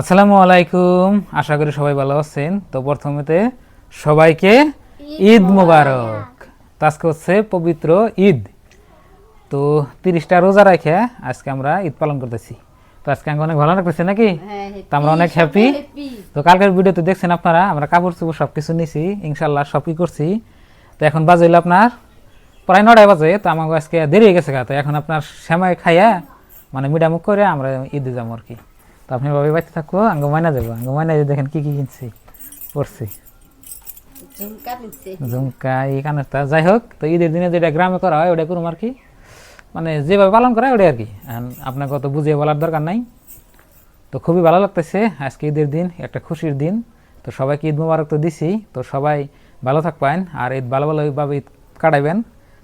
আসসালামু আলাইকুম। আশা করি সবাই ভালো আছেন। তো প্রথমেতে সবাইকে ঈদ মুবারক। তো আজকে হচ্ছে পবিত্র ঈদ। তো তিরিশটা রোজা রেখে আজকে আমরা ঈদ পালন করতেছি। তো আজকে আমাকে অনেক ভালো লাগতেছে নাকি? তো আমরা অনেক হ্যাপি তো কালকের ভিডিওতে দেখছেন আপনারা আমরা কাপড় চোপড় সব কিছু নিছি ইনশাল্লাহ সবই করছি। তো এখন বাজে হইল আপনার প্রায় নটায় বাজে তো আমাকে আজকে দেরি হয়ে গেছে গা। তো এখন আপনার সেমাই খাইয়া মানে মিডামুখ করে আমরা ঈদে যাব আর কি। তো আপনি ভাবে বাড়িতে থাকব আঙ্গ মাইনা যাব। আঙ্গ মাইনা দেখেন কি কি কিনছি পড়ছি ঝুমকা এই কানেরটা যাই হোক তো ঈদের দিনে যেটা গ্রামে করা হয় ওটা করুম আর কি। মানে যেভাবে পালন করা হয় ওটাই আর কি। আপনাকে অত বুঝিয়ে বলার দরকার নাই। তো খুবই ভালো লাগতেছে আজকে ঈদের দিন একটা খুশির দিন। তো সবাইকে ঈদ মুবারক তো দিছি। তো সবাই ভালো থাকবেন আর ঈদ ভালো ভালোভাবে ঈদ কাটাইবেন।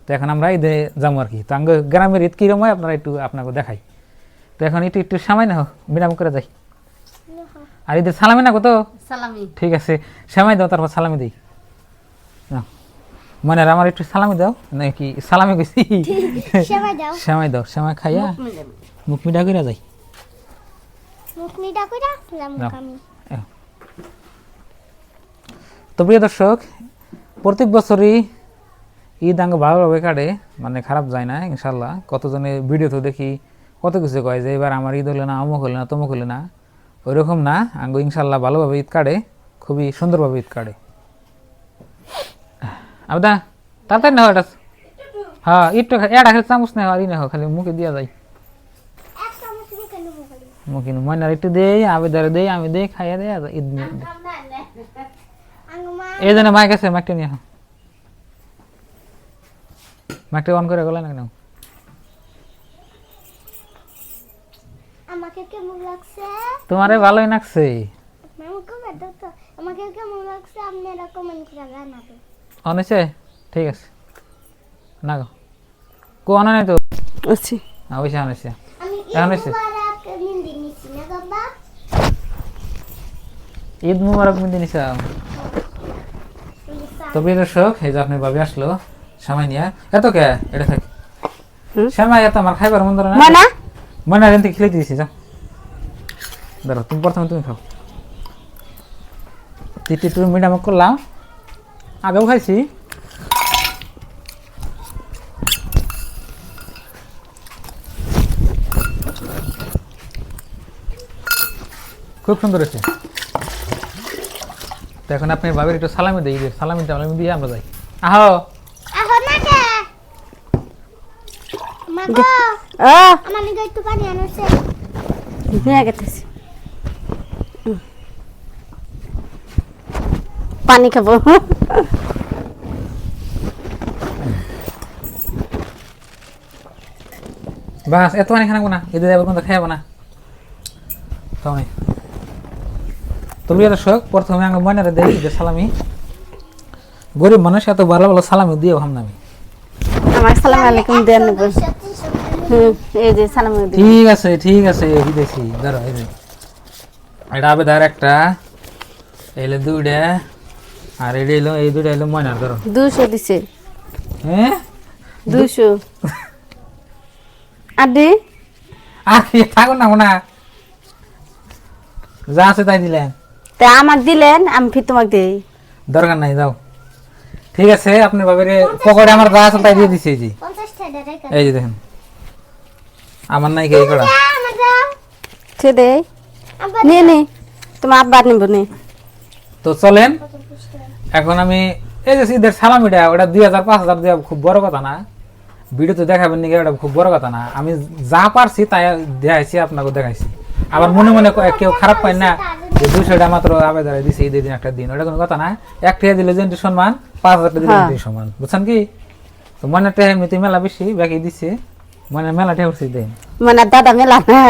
তো এখন আমরা ঈদে যাব আর কি। তো আঙ্গ গ্রামের ঈদ কীরকম হয় আপনারা একটু আপনাকে দেখাই। তো এখন একটু একটু সামাই না হোক বিরাম করে যাই। আর ঈদের সালামি না কত সালামি। ঠিক আছে সামাই দাও তারপর সালামি দিই। মনে আমার একটু সালামি দাও নাকি সালামি কইছি? সেমাই দাও। সামাই খাইয়া মুখ মিঠা করে যাই। মুখ কইরা তো প্রিয় দর্শক প্রত্যেক বছরই ঈদ আঙ্গ ভালোভাবে কাটে মানে খারাপ যায় না ইনশাল্লাহ কতজনে ভিডিও তো দেখি কত কিছু কয় যে এবার আমার ঈদ হলো না অমুক হলো না তমুক হলো না ওইরকম না। আঙ্গ ইনশাল্লাহ ভালোভাবে ঈদ কাটে খুবই সুন্দরভাবে ঈদ কাটে। আবদা তাড়াতাড়ি না এটা। হ্যাঁ ঈদটা এটা খালি চামচ না আর ই না খালি মুখে দিয়া যায় মুখে ময়নার একটু দেই আবেদারে দেই আমি দেই খাইয়া দেয় ঈদ এই জন্য মাইক আছে মাইকটা নিয়ে মাইকটা অন করে গেলে না কেন আমাকে কেমন লাগছে? তোমারে ভালোই লাগছে আমাকে কেমন লাগছে? আপনারা কমেন্ট করে জানাবেন। অনেছে ঠিক আছে। না গো কো অনা নাই তো? আছি অবশ্যই অনেছে আমি এখন হয়েছে? ঈদ মুবারক না মিন্দি নিছা তো প্রিয় দর্শক এই যে আপনি ভাবি আসলো সময় নিয়ে। এত কে? এটা থাক? সময় এত আমার খাইবার মন ধরে না? মানা রেন্তে খেলে দিয়েছি যাও ধরো তুমি প্রথমে তুমি খাও তিটি তুমি মিডাম করলাম আগেও খাইছি খুব সুন্দর হয়েছে। তো এখন আপনি বাবির একটু সালামি দিই সালামি টালামি দিয়ে আমরা যাই। আহো। আহো না আমার একটু পানি আনছে। নিয়ে গেতেছি পানি খাব। বাস এত পানি খানাবো না। এদের যাব কিন্তু খাইবো না। তাই তো প্রিয় দর্শক প্রথমে আমি মনে দেই যে সালামি। গরিব মানুষ এত ভালো ভালো সালামি দিয়ে ভাবনা আমি। আমার সালাম আলাইকুম দেন এই যে সালাম ঠিক আছে ঠিক আছে বিদেশি ধরো এই এটা আবেদার একটা এলে দুইটা আর এটা এলো এই দুইটা এলো ময়নার ধরো। দুশো দিছে। হ্যাঁ দুশো আডি আর কি থাকুন না না যা আছে তাই দিলেন। তা আমাক দিলেন আমি ফির তোমাকে দেই। দরকার নাই যাও। ঠিক আছে আপনার বাবার পকেটে আমার যা আছে তাই দিয়ে দিছি এই যে। এই যে দেখেন। আমার নাই কে করা? সে দে। নে নে। তোমার আব্বার নিব নে। তো চলেন এখন আমি এই যে ঈদের সালামিটা ওটা দুই হাজার পাঁচ হাজার দেওয়া খুব বড় কথা না। ভিডিও তো দেখাবেন নাকি ওটা খুব বড় কথা না। আমি যা পারছি তাই দেখাইছি আপনাকে দেখাইছি। আবার মনে মনে কেউ খারাপ পায় না যে দুইশোটা মাত্র আবেদন দিছে ঈদের দিন একটা দিন। ওটা কোনো কথা না। এক টাকা দিলে যেমনি সম্মান পাঁচ হাজার টাকা দিলে হ্যাঁ। সম্মান। বুঝছেন কি? তো মনে টাকা এমনিতে মেলা বেশি বাকি দিচ্ছে মানে মেলা উঠছে দেন। মানে দাদা মেলা না।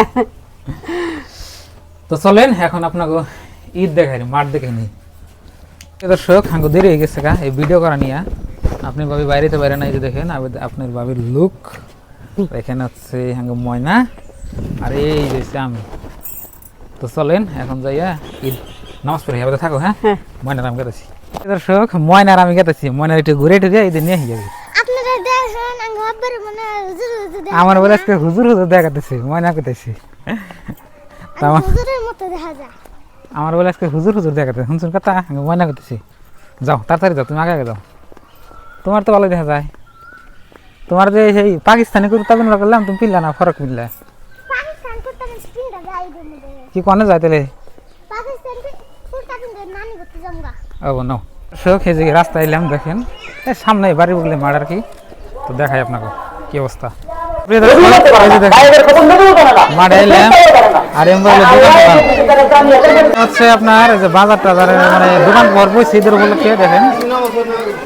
তো চলেন এখন আপনাকে ঈদ দেখাই মাঠ দেখে নি দর্শক হাঙ্গো দেরি হয়ে গেছে গা এই ভিডিও করা নিয়ে। আপনি ভাবি বাইরেতে বাইরে নাই যে দেখেন আপনার ভাবির লুক এখানে হচ্ছে হাঙ্গো ময়না আর এই রয়েছে আমি। তো চলেন এখন যাইয়া ঈদ নামাজ পড়ে থাকো হ্যাঁ? হ্যাঁ। ময়নার আমি গেতেছি। দর্শক ময়নার আমি গেতেছি ময়নার একটু ঘুরে টুরে ঈদের নিয়ে যাবে আপনারা দেখেন আঙ্গ আব্বার মনে হয় হুজুর হুজুর আমার বলে আজকে হুজুর হুজুর দেখাতেছে ময়না করতেছি যায়। আমার বলে আজকে হুজুর হুজুর দেখাতে শুনছুন কথা? ময়না করতেছি যাও তাড়াতাড়ি যাও তুমি আগে আগে যাও। তোমার তো ভালো দেখা যায়। তোমার যে সেই পাকিস্তানি কুর্তা বিনলা করলাম তুমি পিল্লা না ফরক দে কি কনে যায় তাহলে? Oh no. শোক এই যে রাস্তায় এলাম দেখেন। এই সামনে বাড়ি মাঠ আর কি? তো দেখাই আপনাকে কি অবস্থা প্রিয় দর্শক, এই যে দেখেন, মাঠে এলাম আর এম বলে দোকান দোকান হচ্ছে আপনার এই যে বাজার টাজারে মানে দোকান পর্ব শীতের উপলক্ষে দেখেন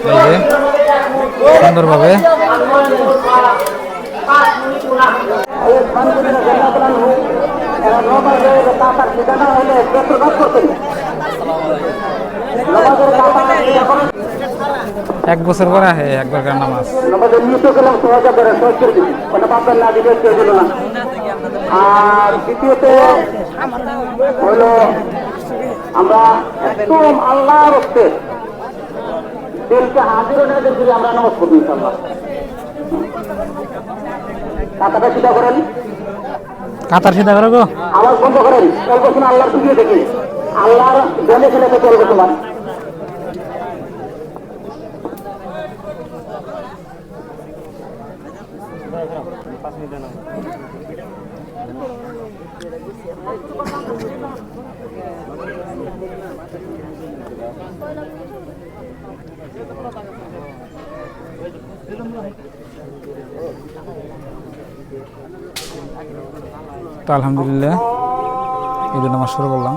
এই যে সুন্দরভাবে এক বছর পরে আহে একবার করে নামাজ। আমাদের নিয়ত গেলাম সহজে করে সহজ করে দিবি ওটা বাপের না দিলে কেউ দিল না আর দ্বিতীয়ত হলো আমরা একদম দিলকে হাজির করে আমরা নামাজ ইনশাল্লাহ কাতাটা সিধা করেন। কাতার সিধা করো গো। আওয়াজ বন্ধ করেন। অল্প শুনে আল্লাহর দিকে দেখি। আল্লাহর জনে তো চলবে তোমার। তো আলহামদুলিল্লাহ ঈদের নামাজ শুরু করলাম।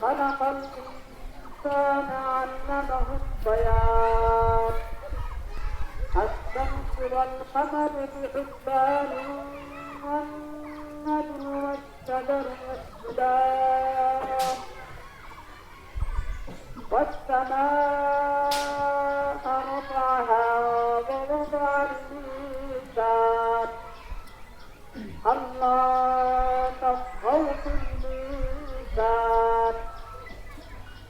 خلق الإنسان علمه البيان الشمس والقمر بحسبان والنجم والشجر يسجدان والسماء رفعها ووضع الميزان الله تطغوا في الميزان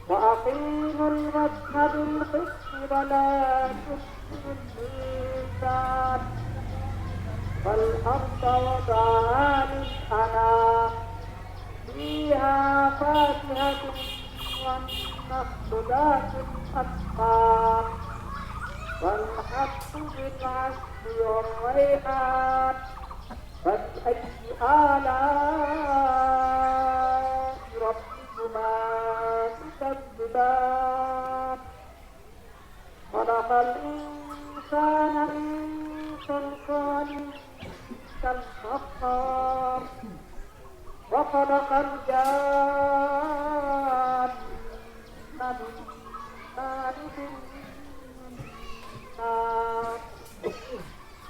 وأقيموا الوزن بالقسط ولا تخسروا الميزان والأرض وضعها للأنام فيها فاكهة والنخل ذات الأكمام والحب بالعسل والريحان. فبأي آلاء خلق الإنسان من صلصال كالفخار وخلق الجان من مارد من نار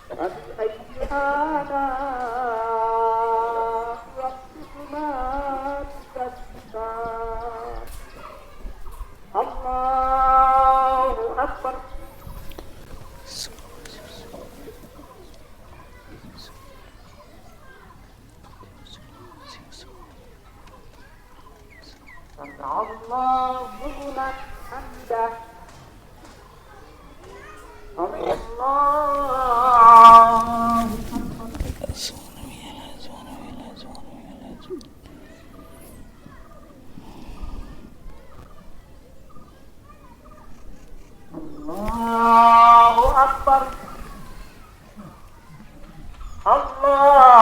فبأي آلاء الله أكبر. الله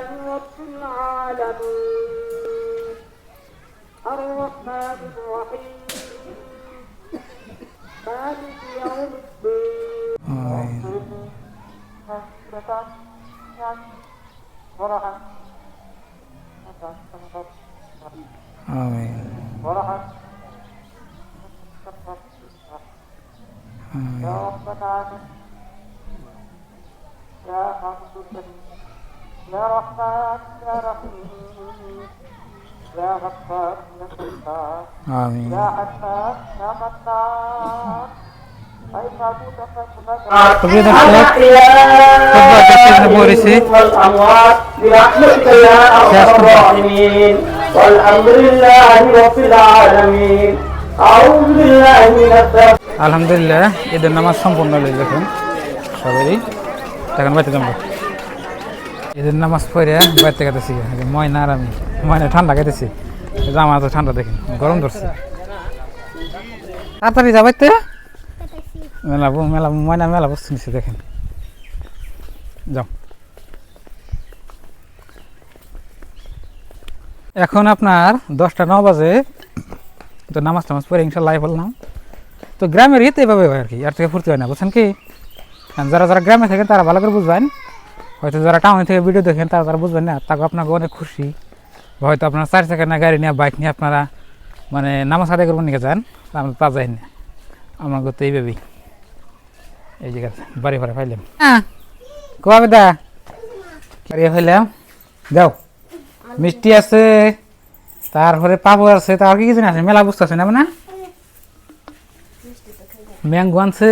لله رب العالمين. الرحمن الرحيم. مالك يوم الدين آمين. آمين يا رب العالمين. يا حمد يا رحمن يا رحيم يا غفار يا ستار আমিন يا حنان يا منان أين أبوك প্রিয় দর্শক خطبة كثيرة بوريسي. والأموات برحمتك يا أرحم الراحمين والحمد لله رب العالمين أعوذ بالله من الشيطان আলহামদুলিল্লাহ ঈদের নামাজ সম্পূর্ণ হলে দেখুন সবাই তখন বাড়িতে যাবো ঈদের নামাজ পড়ে বাড়িতে গেতেছি ময়না আর আমি। ময়না ঠান্ডা খাইতেছি। আমার তো ঠান্ডা দেখেন, গরম ধরছে। তাড়াতাড়ি যা বাড়িতে মেলা মেলা ময়না মেলা বস্তু নিচ্ছে দেখেন। যাও। এখন আপনার দশটা, ন বাজে। তো নামাজ টামাজ পরে ইনশাল্লাহ বললাম। তো গ্রামের ইতে এভাবে হয় আর কি আর থেকে ফুর্তি হয় না, বুঝছেন কি? যারা যারা গ্রামে থাকেন তারা ভালো করে বুঝবেন। হয়তো যারা টাউনে থেকে ভিডিও দেখেন তারা তারা বুঝবেন না তাকে আপনাকে অনেক খুশি। হয়তো আপনার চার চাকা না গাড়ি নিয়ে বাইক নিয়ে আপনারা মানে নামাজ আদায় করবেন নিয়ে যান আমরা তা যাই না। আমাকে তো এইভাবেই। এই জায়গা বাড়ি ভাড়া পাইলাম হ্যাঁ কবে দা বাড়ি পাইলাম। যাও। মিষ্টি আছে তারপরে পাপড় আছে তার কি কিছু আছে? মেলা বুঝতে আছে না না ম্যাঙ্গো আনছে।